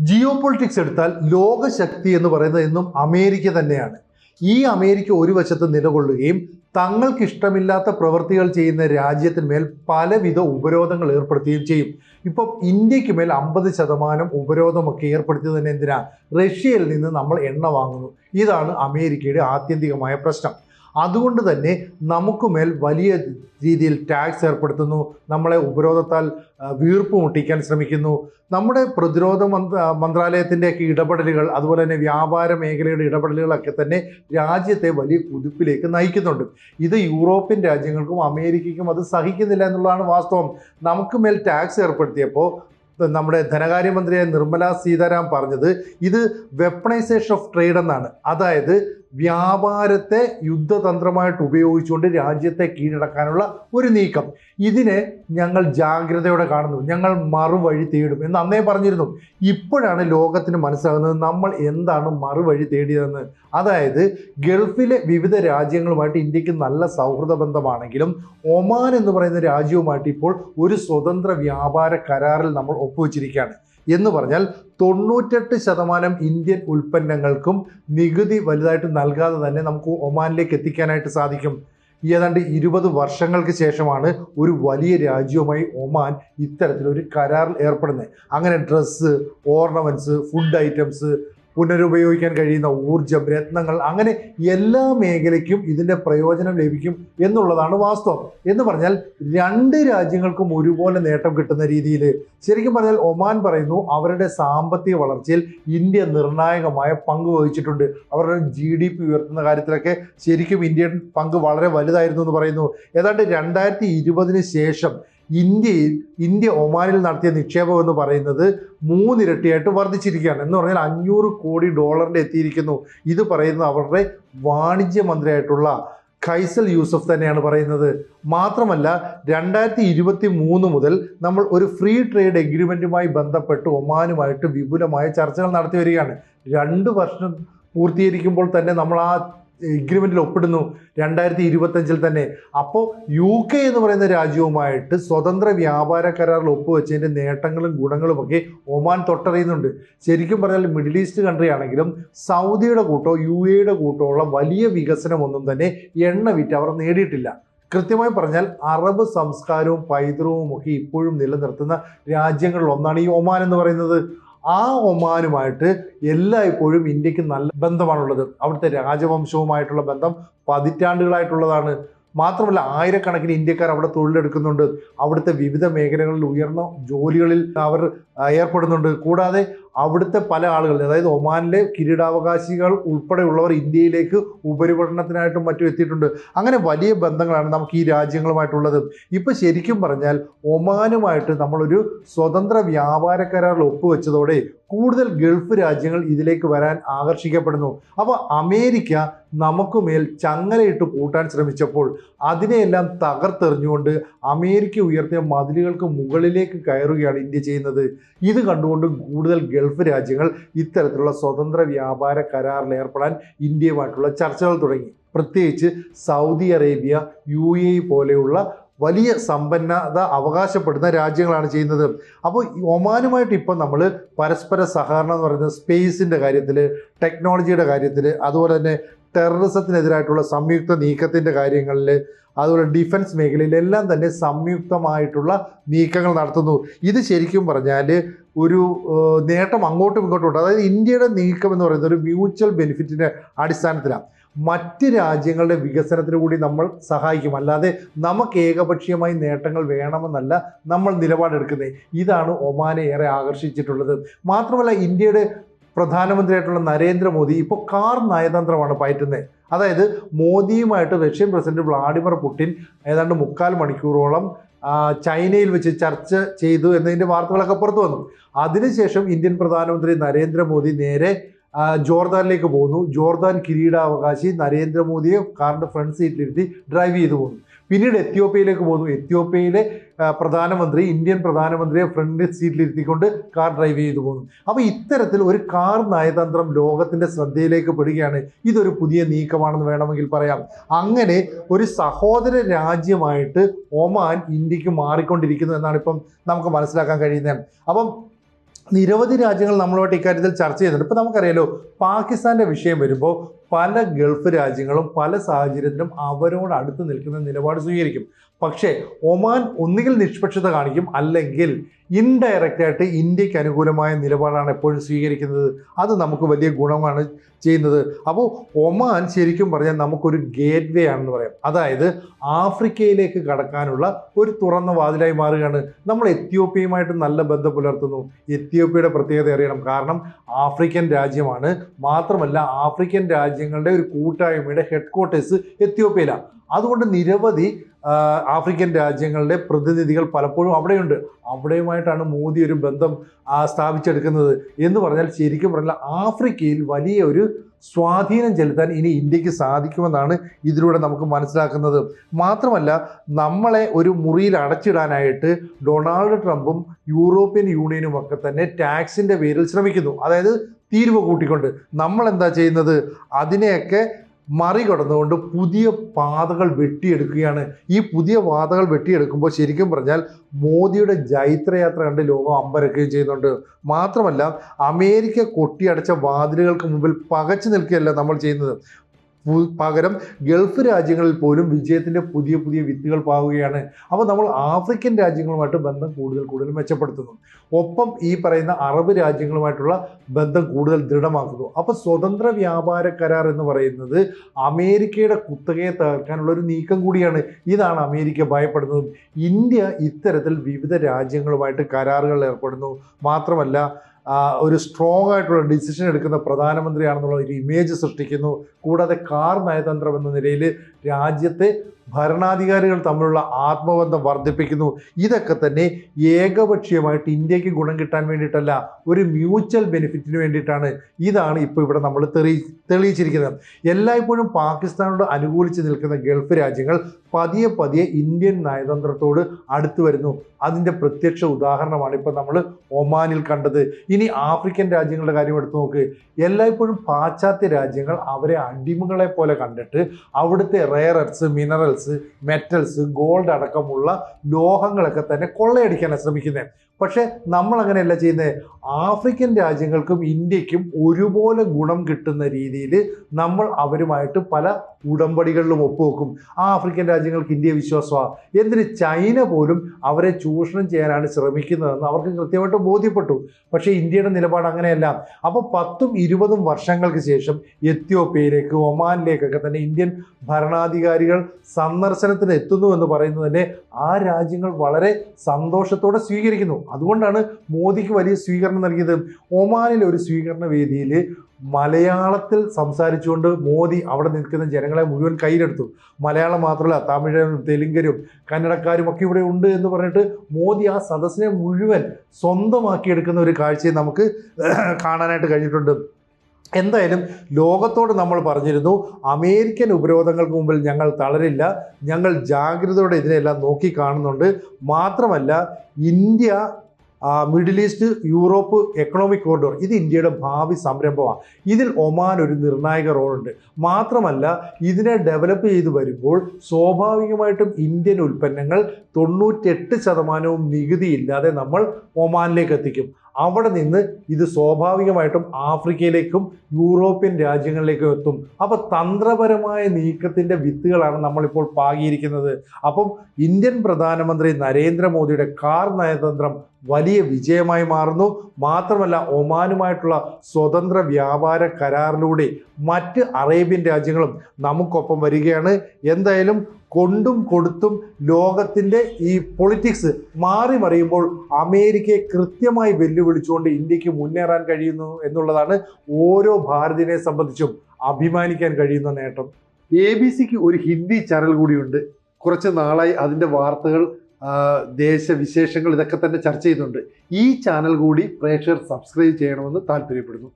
Jio politics എടുത്താൽ ലോകശക്തി എന്ന് പറയുന്നത് എന്നും അമേരിക്ക തന്നെയാണ്. ഈ അമേരിക്ക ഒരു വശത്ത് നിലകൊള്ളുകയും തങ്ങൾക്കിഷ്ടമില്ലാത്ത പ്രവൃത്തികൾ ചെയ്യുന്ന രാജ്യത്തിന്മേൽ പലവിധ ഉപരോധങ്ങൾ ഏർപ്പെടുത്തുകയും ചെയ്യും. ഇപ്പം ഇന്ത്യയ്ക്ക് മേൽ അമ്പത് ശതമാനം ഉപരോധമൊക്കെ ഏർപ്പെടുത്തിയത് തന്നെ എന്തിനാ? റഷ്യയിൽ നിന്ന് നമ്മൾ എണ്ണ വാങ്ങുന്നു. ഇതാണ് അമേരിക്കയുടെ ആത്യന്തികമായ പ്രശ്നം. അതുകൊണ്ട് തന്നെ നമുക്ക് മേൽ വലിയ രീതിയിൽ ടാക്സ് ഏർപ്പെടുത്തുന്നു. നമ്മളെ ഉപരോധത്താൽ വീർപ്പ് മുട്ടിക്കാൻ ശ്രമിക്കുന്നു. നമ്മുടെ പ്രതിരോധ മന്ത്ര മന്ത്രാലയത്തിന്റെയൊക്കെ ഇടപെടലുകൾ അതുപോലെ തന്നെ വ്യാപാര മേഖലയുടെ ഇടപെടലുകളൊക്കെ തന്നെ രാജ്യത്തെ വലിയ കുതിപ്പിലേക്ക് നയിക്കുന്നുണ്ട്. ഇത് യൂറോപ്യൻ രാജ്യങ്ങൾക്കും അമേരിക്കയ്ക്കും അത് സഹിക്കുന്നില്ല എന്നുള്ളതാണ് വാസ്തവം. നമുക്ക് മേൽ ടാക്സ് ഏർപ്പെടുത്തിയപ്പോൾ നമ്മുടെ ധനകാര്യമന്ത്രിയായ നിർമ്മല സീതാരാം പറഞ്ഞത് ഇത് വെപ്പണൈസേഷൻ ഓഫ് ട്രേഡ് എന്നാണ്. അതായത് വ്യാപാരത്തെ യുദ്ധതന്ത്രമായിട്ട് ഉപയോഗിച്ചുകൊണ്ട് രാജ്യത്തെ കീഴടക്കാനുള്ള ഒരു നീക്കം. ഇതിനെ ഞങ്ങൾ ജാഗ്രതയോടെ കാണുന്നു. ഞങ്ങൾ മറുവഴി തേടും. എന്ന് അന്നേ പറഞ്ഞിരുന്നു. ഇപ്പോഴാണ് ലോകത്തിന് മനസ്സിലാകുന്നത് നമ്മൾ എന്താണ് മറുവഴി തേടിയതെന്ന്. അതായത് ഗൾഫിലെ വിവിധ രാജ്യങ്ങളുമായിട്ട് ഇന്ത്യയ്ക്ക് നല്ല സൗഹൃദ ബന്ധമാണെങ്കിലും ഒമാൻ എന്ന് പറയുന്ന രാജ്യവുമായിട്ട് ഇപ്പോൾ ഒരു സ്വതന്ത്ര വ്യാപാര കരാറിൽ നമ്മൾ ഒപ്പുവെച്ചിരിക്കുകയാണ്. എന്ന് പറഞ്ഞാൽ തൊണ്ണൂറ്റെട്ട് ശതമാനം ഇന്ത്യൻ ഉൽപ്പന്നങ്ങൾക്കും നികുതി വലുതായിട്ട് നൽകാതെ തന്നെ നമുക്ക് ഒമാനിലേക്ക് എത്തിക്കാനായിട്ട് സാധിക്കും. ഏതാണ്ട് ഇരുപത് വർഷങ്ങൾക്ക് ശേഷമാണ് ഒരു വലിയ രാജ്യവുമായി ഒമാൻ ഇത്തരത്തിലൊരു കരാറിൽ ഏർപ്പെടുന്നത്. അങ്ങനെ ഡ്രസ്സ് ഓർണമെന്റ്സ് ഫുഡ് ഐറ്റംസ് പുനരുപയോഗിക്കാൻ കഴിയുന്ന ഊർജം രത്നങ്ങൾ അങ്ങനെ എല്ലാ മേഖലയ്ക്കും ഇതിന്റെ പ്രയോജനം ലഭിക്കും എന്നുള്ളതാണ് വാസ്തവം. എന്ന് പറഞ്ഞാൽ രണ്ട് രാജ്യങ്ങൾക്കും ഒരുപോലെ നേട്ടം കിട്ടുന്ന രീതിയിൽ ശരിക്കും പറഞ്ഞാൽ ഒമാൻ പറയുന്നു അവരുടെ സാമ്പത്തിക വളർച്ചയിൽ ഇന്ത്യ നിർണായകമായ പങ്ക് വഹിച്ചിട്ടുണ്ട്. അവരുടെ ജി ഡി പി ഉയർത്തുന്ന കാര്യത്തിലൊക്കെ ശരിക്കും ഇന്ത്യൻ പങ്ക് വളരെ വലുതായിരുന്നു എന്ന് പറയുന്നു. ഏതാണ്ട് രണ്ടായിരത്തി ഇരുപതിന് ശേഷം ഇന്ത്യയിൽ ഇന്ത്യ ഒമാനിൽ നടത്തിയ നിക്ഷേപം എന്ന് പറയുന്നത് മൂന്നിരട്ടിയായിട്ട് വർദ്ധിച്ചിരിക്കുകയാണ്. എന്ന് പറഞ്ഞാൽ അഞ്ഞൂറ് കോടി ഡോളറിന്റെ എത്തിയിരിക്കുന്നു. ഇത് പറയുന്നത് അവരുടെ വാണിജ്യ മന്ത്രിയായിട്ടുള്ള ഖൈസൽ യൂസഫ് തന്നെയാണ് പറയുന്നത്. മാത്രമല്ല രണ്ടായിരത്തി ഇരുപത്തി മൂന്ന് മുതൽ നമ്മൾ ഒരു ഫ്രീ ട്രേഡ് എഗ്രിമെന്റുമായി ബന്ധപ്പെട്ട് ഒമാനുമായിട്ട് വിപുലമായ ചർച്ചകൾ നടത്തി വരികയാണ്. രണ്ട് വർഷം പൂർത്തീകരിക്കുമ്പോൾ തന്നെ നമ്മൾ ആ എഗ്രിമെന്റിൽ ഒപ്പിടുന്നു. രണ്ടായിരത്തി ഇരുപത്തഞ്ചിൽ തന്നെ. അപ്പോൾ യു കെ എന്ന് പറയുന്ന രാജ്യവുമായിട്ട് സ്വതന്ത്ര വ്യാപാര കരാറിൽ ഒപ്പുവെച്ചതിന്റെ നേട്ടങ്ങളും ഗുണങ്ങളും ഒക്കെ ഒമാൻ തൊട്ടറിയുന്നുണ്ട്. ശരിക്കും പറഞ്ഞാൽ മിഡിൽ ഈസ്റ്റ് കൺട്രി ആണെങ്കിലും സൗദിയുടെ കൂട്ടോ യു എയുടെ കൂട്ടോ ഉള്ള വലിയ വികസനമൊന്നും തന്നെ എണ്ണ വിറ്റ് അവർ നേടിയിട്ടില്ല. കൃത്യമായി പറഞ്ഞാൽ അറബ് സംസ്കാരവും പൈതൃകവും ഒക്കെ ഇപ്പോഴും നിലനിർത്തുന്ന രാജ്യങ്ങളിൽ ഒന്നാണ് ഈ ഒമാൻ എന്ന് പറയുന്നത്. ആ ഒമാനുമായിട്ട് എല്ലായ്പ്പോഴും ഇന്ത്യയ്ക്ക് നല്ല ബന്ധമാണുള്ളത്. അവിടുത്തെ രാജവംശവുമായിട്ടുള്ള ബന്ധം പതിറ്റാണ്ടുകളായിട്ടുള്ളതാണ്. മാത്രമല്ല ആയിരക്കണക്കിന് ഇന്ത്യക്കാർ അവിടെ തൊഴിലെടുക്കുന്നുണ്ട്. അവിടുത്തെ വിവിധ മേഖലകളിൽ ഉയർന്ന ജോലികളിൽ അവർ ഏർപ്പെടുന്നുണ്ട്. കൂടാതെ അവിടുത്തെ പല ആളുകൾ അതായത് ഒമാനിലെ കിരീടാവകാശികൾ ഉൾപ്പെടെയുള്ളവർ ഇന്ത്യയിലേക്ക് ഉപരിപഠനത്തിനായിട്ടും മറ്റും എത്തിയിട്ടുണ്ട്. അങ്ങനെ വലിയ ബന്ധങ്ങളാണ് നമുക്ക് ഈ രാജ്യങ്ങളുമായിട്ടുള്ളത്. ഇപ്പം ശരിക്കും പറഞ്ഞാൽ ഒമാനുമായിട്ട് നമ്മളൊരു സ്വതന്ത്ര വ്യാപാര കരാറിൽ ഒപ്പുവെച്ചതോടെ കൂടുതൽ ഗൾഫ് രാജ്യങ്ങൾ ഇതിലേക്ക് വരാൻ ആകർഷിക്കപ്പെടുന്നു. അപ്പോൾ അമേരിക്ക നമുക്ക് മേൽ ചങ്ങലയിട്ട് കൂട്ടാൻ ശ്രമിച്ചപ്പോൾ അതിനെയെല്ലാം തകർത്തെറിഞ്ഞുകൊണ്ട് അമേരിക്ക ഉയർത്തിയ മതിലുകൾക്ക് മുകളിലേക്ക് കയറുകയാണ് ഇന്ത്യ ചെയ്യുന്നത്. ഇത് കണ്ടുകൊണ്ട് കൂടുതൽ ഗൾഫ് രാജ്യങ്ങൾ ഇത്തരത്തിലുള്ള സ്വതന്ത്ര വ്യാപാര കരാറിൽ ഏർപ്പെടാൻ ഇന്ത്യയുമായിട്ടുള്ള ചർച്ചകൾ തുടങ്ങി. പ്രത്യേകിച്ച് സൗദി അറേബ്യ യു എ പോലെയുള്ള വലിയ സമ്പന്നത അവകാശപ്പെടുന്ന രാജ്യങ്ങളാണ് ചെയ്യുന്നത്. അപ്പോൾ ഒമാനുമായിട്ട് ഇപ്പം നമ്മൾ പരസ്പര സഹകരണം എന്ന് പറയുന്നത് സ്പേസിന്റെ കാര്യത്തിൽ ടെക്നോളജിയുടെ കാര്യത്തിൽ അതുപോലെ തന്നെ ടെററിസത്തിനെതിരായിട്ടുള്ള സംയുക്ത നീക്കത്തിന്റെ കാര്യങ്ങളിൽ അതുപോലെ ഡിഫൻസ് മേഖലയിലെല്ലാം തന്നെ സംയുക്തമായിട്ടുള്ള നീക്കങ്ങൾ നടത്തുന്നു. ഇത് ശരിക്കും പറഞ്ഞാൽ ഒരു നേട്ടം അങ്ങോട്ടും ഇങ്ങോട്ടും ഉണ്ട് അതായത് ഇന്ത്യയുടെ നീക്കം എന്ന് പറയുന്നത് ഒരു മ്യൂച്വൽ ബെനിഫിറ്റിന്റെ അടിസ്ഥാനത്തിലാണ്. മറ്റ് രാജ്യങ്ങളുടെ വികസനത്തിന് കൂടി നമ്മൾ സഹായിക്കും. അല്ലാതെ നമുക്ക് ഏകപക്ഷീയമായി നേട്ടങ്ങൾ വേണമെന്നല്ല നമ്മൾ നിലപാടെടുക്കുന്നത്. ഇതാണ് ഒമാനെ ഏറെ ആകർഷിച്ചിട്ടുള്ളത്. മാത്രമല്ല ഇന്ത്യയുടെ പ്രധാനമന്ത്രിയായിട്ടുള്ള നരേന്ദ്രമോദി ഇപ്പോൾ കാർ നയതന്ത്രമാണ് പയറ്റുന്നത്. അതായത് മോദിയുമായിട്ട് റഷ്യൻ പ്രസിഡന്റ് വ്ളാഡിമിർ പുടിൻ ഏതാണ്ട് മുക്കാൽ മണിക്കൂറോളം ചൈനയിൽ വെച്ച് ചർച്ച ചെയ്തു എന്നതിന്റെ വാർത്തകളൊക്കെ പുറത്തു വന്നു. അതിനുശേഷം ഇന്ത്യൻ പ്രധാനമന്ത്രി നരേന്ദ്രമോദി നേരെ ജോർദാനിലേക്ക് പോകുന്നു. ജോർദാൻ കിരീടാവകാശി നരേന്ദ്രമോദിയെ കാറിന്റെ ഫ്രണ്ട് സീറ്റിലിരുത്തി ഡ്രൈവ് ചെയ്തു പോകുന്നു. പിന്നീട് എത്യോപ്യയിലേക്ക് പോകുന്നു. എത്യോപ്യയിലെ പ്രധാനമന്ത്രി ഇന്ത്യൻ പ്രധാനമന്ത്രിയെ ഫ്രണ്ട് സീറ്റിലിരുത്തിക്കൊണ്ട് കാർ ഡ്രൈവ് ചെയ്തു പോകുന്നു അപ്പോൾ ഇത്തരത്തിൽ ഒരു കാർ നയതന്ത്രം ലോകത്തിന്റെ ശ്രദ്ധയിലേക്ക് പെടുകയാണ്. ഇതൊരു പുതിയ നീക്കമാണെന്ന് വേണമെങ്കിൽ പറയാം. അങ്ങനെ ഒരു സഹോദര രാജ്യമായിട്ട് ഒമാൻ ഇന്ത്യയ്ക്ക് മാറിക്കൊണ്ടിരിക്കുന്നു എന്നാണ് ഇപ്പം നമുക്ക് മനസ്സിലാക്കാൻ കഴിയുന്നത്. അപ്പം നിരവധി രാജ്യങ്ങൾ നമ്മളുമായിട്ട് ഇക്കാര്യത്തിൽ ചർച്ച ചെയ്യുന്നുണ്ട്. ഇപ്പം നമുക്കറിയാലോ പാകിസ്ഥാന്റെ വിഷയം വരുമ്പോൾ പല ഗൾഫ് രാജ്യങ്ങളും പല സാഹചര്യത്തിലും അവരോട് അടുത്ത് നിൽക്കുന്ന നിലപാട് സ്വീകരിക്കും. പക്ഷേ ഒമാൻ ഒന്നുകിൽ നിഷ്പക്ഷത കാണിക്കും അല്ലെങ്കിൽ ഇൻഡയറക്റ്റ് ആയിട്ട് ഇന്ത്യയ്ക്ക് അനുകൂലമായ നിലപാടാണ് എപ്പോഴും സ്വീകരിക്കുന്നത്. അത് നമുക്ക് വലിയ ഗുണമാണ് ചെയ്യുന്നത്. അപ്പോൾ ഒമാൻ ശരിക്കും പറഞ്ഞാൽ നമുക്കൊരു ഗേറ്റ് വേ ആണെന്ന് പറയാം. അതായത് ആഫ്രിക്കയിലേക്ക് കടക്കാനുള്ള ഒരു തുറന്ന വാതിലായി മാറുകയാണ്. നമ്മൾ എത്യോപ്യയുമായിട്ട് നല്ല ബന്ധം പുലർത്തുന്നു. എത്യോപ്യയുടെ പ്രത്യേകത അറിയണം. കാരണം ആഫ്രിക്കൻ രാജ്യമാണ്. മാത്രമല്ല ആഫ്രിക്കൻ രാജ്യങ്ങളുടെ ഒരു കൂട്ടായ്മയുടെ ഹെഡ് ക്വാർട്ടേഴ്സ് എത്യോപ്യയിലാണ്. അതുകൊണ്ട് നിരവധി ആഫ്രിക്കൻ രാജ്യങ്ങളുടെ പ്രതിനിധികൾ പലപ്പോഴും അവിടെയുണ്ട്. അവിടെയുമായിട്ടാണ് മോദി ഒരു ബന്ധം സ്ഥാപിച്ചെടുക്കുന്നത് എന്ന് പറഞ്ഞാൽ ശരിക്കും പറഞ്ഞാൽ ആഫ്രിക്കയിൽ വലിയ ഒരു സ്വാധീനം ചെലുത്താൻ ഇനി ഇന്ത്യയ്ക്ക് സാധിക്കുമെന്നാണ് ഇതിലൂടെ നമുക്ക് മനസ്സിലാക്കുന്നത്. മാത്രമല്ല നമ്മളെ ഒരു മുറിയിൽ അടച്ചിടാനായിട്ട് ഡൊണാൾഡ് ട്രംപും യൂറോപ്യൻ യൂണിയനും ഒക്കെ തന്നെ ടാക്സിന്റെ പേരിൽ ശ്രമിക്കുന്നു. അതായത് തീരുവ കൂട്ടിക്കൊണ്ട്. നമ്മൾ എന്താ ചെയ്യുന്നത്? അതിനെയൊക്കെ മറികടന്നുകൊണ്ട് പുതിയ പാതകൾ വെട്ടിയെടുക്കുകയാണ്. ഈ പുതിയ പാതകൾ വെട്ടിയെടുക്കുമ്പോൾ ശരിക്കും പറഞ്ഞാൽ മോദിയുടെ ജൈത്രയാത്ര കണ്ട് ലോകം അമ്പരക്കുകയും ചെയ്യുന്നുണ്ട്. മാത്രമല്ല അമേരിക്ക കൊട്ടിയടച്ച വാതിലുകൾക്ക് മുമ്പിൽ പകച്ചു നിൽക്കുകയല്ല നമ്മൾ ചെയ്യുന്നത്. പകരം ഗൾഫ് രാജ്യങ്ങളിൽ പോലും വിജയത്തിന്റെ പുതിയ പുതിയ വിത്തുകൾ പാവുകയാണ് അപ്പോൾ നമ്മൾ ആഫ്രിക്കൻ രാജ്യങ്ങളുമായിട്ട് ബന്ധം കൂടുതൽ കൂടുതൽ മെച്ചപ്പെടുത്തുന്നു. ഒപ്പം ഈ പറയുന്ന അറബ് രാജ്യങ്ങളുമായിട്ടുള്ള ബന്ധം കൂടുതൽ ദൃഢമാക്കുന്നു. അപ്പോൾ സ്വതന്ത്ര വ്യാപാര കരാർ എന്ന് പറയുന്നത് അമേരിക്കയുടെ കുത്തകയെ തകർക്കാനുള്ള ഒരു നീക്കം കൂടിയാണ്. ഇതാണ് അമേരിക്ക ഭയപ്പെടുന്നതും. ഇന്ത്യ ഇത്തരത്തിൽ വിവിധ രാജ്യങ്ങളുമായിട്ട് കരാറുകൾ ഏർപ്പെടുന്നു. മാത്രമല്ല ഒരു സ്ട്രോങ് ആയിട്ടുള്ള ഡിസിഷൻ എടുക്കുന്ന പ്രധാനമന്ത്രിയാണെന്നുള്ള ഒരു ഇമേജ് സൃഷ്ടിക്കുന്നു. കൂടാതെ കാർ നയതന്ത്രം എന്ന നിലയിൽ രാജ്യത്തെ ഭരണാധികാരികൾ തമ്മിലുള്ള ആത്മബന്ധം വർദ്ധിപ്പിക്കുന്നു. ഇതൊക്കെ തന്നെ ഏകപക്ഷീയമായിട്ട് ഇന്ത്യയ്ക്ക് ഗുണം കിട്ടാൻ വേണ്ടിയിട്ടല്ല ഒരു മ്യൂച്വൽ ബെനിഫിറ്റിന് വേണ്ടിയിട്ടാണ്. ഇതാണ് ഇപ്പോൾ ഇവിടെ നമ്മൾ തെളി തെളിയിച്ചിരിക്കുന്നത്. എല്ലായ്പ്പോഴും പാകിസ്ഥാനോട് അനുകൂലിച്ച് നിൽക്കുന്ന ഗൾഫ് രാജ്യങ്ങൾ പതിയെ പതിയെ ഇന്ത്യൻ നയതന്ത്രത്തോട് അടുത്തു വരുന്നു. അതിന്റെ പ്രത്യക്ഷ ഉദാഹരണമാണ് ഇപ്പോൾ നമ്മൾ ഒമാനിൽ കണ്ടത്. ഇനി ആഫ്രിക്കൻ രാജ്യങ്ങളുടെ കാര്യം എടുത്തു നോക്ക്. എല്ലായ്പ്പോഴും പാശ്ചാത്യ രാജ്യങ്ങൾ അവരെ അടിമകളെ പോലെ കണ്ടിട്ട് അവിടുത്തെ rare earth minerals metals gold അടക്കമുള്ള ലോഹങ്ങളൊക്കെ തന്നെ കൊള്ളയടിക്കാനാണ് ശ്രമിക്കുന്നത്. പക്ഷേ നമ്മൾ അങ്ങനെയല്ല ചെയ്യുന്നത്. ആഫ്രിക്കൻ രാജ്യങ്ങൾക്കും ഇന്ത്യക്കും ഒരുപോലെ ഗുണം കിട്ടുന്ന രീതിയിൽ നമ്മൾ അവരുമായിട്ട് പല ഉടമ്പടികളിലും ഒപ്പുവെക്കും. ആ ആഫ്രിക്കൻ രാജ്യങ്ങൾക്ക് ഇന്ത്യ വിശ്വാസമാണ് എന്തിന് ചൈന പോലും അവരെ ചൂഷണം ചെയ്യാനാണ് ശ്രമിക്കുന്നതെന്ന് അവർക്ക് കൃത്യമായിട്ട് ബോധ്യപ്പെട്ടു. പക്ഷേ ഇന്ത്യയുടെ നിലപാട് അങ്ങനെയല്ല. അപ്പോൾ പത്തും ഇരുപതും വർഷങ്ങൾക്ക് ശേഷം എത്യോപ്യയിലേക്ക് ഒമാനിലേക്കൊക്കെ തന്നെ ഇന്ത്യൻ ഭരണാധികാരികൾ സന്ദർശനത്തിന് എത്തുന്നു എന്ന് പറയുന്നത് തന്നെ ആ രാജ്യങ്ങൾ വളരെ സന്തോഷത്തോടെ സ്വീകരിക്കുന്നു. അതുകൊണ്ടാണ് മോദിക്ക് വലിയ സ്വീകരണം നൽകിയത്. ഒമാനിലെ ഒരു സ്വീകരണ വേദിയിൽ മലയാളത്തിൽ സംസാരിച്ചുകൊണ്ട് മോദി അവിടെ നിൽക്കുന്ന ജനങ്ങളെ മുഴുവൻ കയ്യിലെടുത്തു. മലയാളം മാത്രമല്ല തമിഴരും തെലുങ്കരും കന്നഡക്കാരും ഒക്കെ ഇവിടെ ഉണ്ട് എന്ന് പറഞ്ഞിട്ട് മോദി ആ സദസ്സിനെ മുഴുവൻ സ്വന്തമാക്കിയെടുക്കുന്ന ഒരു കാഴ്ചയെ നമുക്ക് കാണാനായിട്ട് കഴിഞ്ഞിട്ടുണ്ട്. എന്തായാലും ലോകത്തോട് നമ്മൾ പറഞ്ഞിരുന്നു അമേരിക്കൻ ഉപരോധങ്ങൾക്ക് മുമ്പിൽ ഞങ്ങൾ തളരില്ല ഞങ്ങൾ ജാഗ്രതയോടെ ഇതിനെല്ലാം നോക്കി കാണുന്നുണ്ട്. മാത്രമല്ല India Middle East Europe economic corridor ഇത് ഇന്ത്യയുടെ ഭാവി സംരംഭമാണ്. ഇതിൽ ഒമാൻ ഒരു നിർണായക റോളുണ്ട്. മാത്രമല്ല ഇതിനെ ഡെവലപ്പ് ചെയ്തു വരുമ്പോൾ സ്വാഭാവികമായിട്ടും ഇന്ത്യൻ ഉൽപ്പന്നങ്ങൾ തൊണ്ണൂറ്റെട്ട് ശതമാനവും നികുതി ഇല്ലാതെ നമ്മൾ ഒമാനിലേക്ക് എത്തിക്കും. അവിടെ നിന്ന് ഇത് സ്വാഭാവികമായിട്ടും ആഫ്രിക്കയിലേക്കും യൂറോപ്യൻ രാജ്യങ്ങളിലേക്കും എത്തും. അപ്പോൾ തന്ത്രപരമായ നീക്കത്തിന്റെ വിത്തുകളാണ് നമ്മളിപ്പോൾ പാകിയിരിക്കുന്നത്. അപ്പം ഇന്ത്യൻ പ്രധാനമന്ത്രി നരേന്ദ്രമോദിയുടെ കാർ നയതന്ത്രം വലിയ വിജയമായി മാറുന്നു. മാത്രമല്ല ഒമാനുമായിട്ടുള്ള സ്വതന്ത്ര വ്യാപാര കരാറിലൂടെ മറ്റ് അറേബ്യൻ രാജ്യങ്ങളും നമുക്കൊപ്പം വരികയാണ്. എന്തായാലും കൊണ്ടും കൊടുത്തും ലോകത്തിന്റെ ഈ പൊളിറ്റിക്സ് മാറി മറിയുമ്പോൾ അമേരിക്കയെ കൃത്യമായി വെല്ലുവിളിച്ചുകൊണ്ട് ഇന്ത്യയ്ക്ക് മുന്നേറാൻ കഴിയുന്നു എന്നുള്ളതാണ് ഓരോ ഭാരതീയനെ സംബന്ധിച്ചും അഭിമാനിക്കാൻ കഴിയുന്ന നേട്ടം. എ ബി സിക്ക് ഒരു ഹിന്ദി ചാനൽ കൂടിയുണ്ട്. കുറച്ച് നാളായി അതിന്റെ വാർത്തകൾ ദേശവിശേഷങ്ങൾ ഇതൊക്കെ തന്നെ ചർച്ച ചെയ്യുന്നുണ്ട് ഈ ചാനൽ കൂടി പ്രേക്ഷകർ സബ്സ്ക്രൈബ് ചെയ്യണമെന്ന് താല്പര്യപ്പെടുന്നു.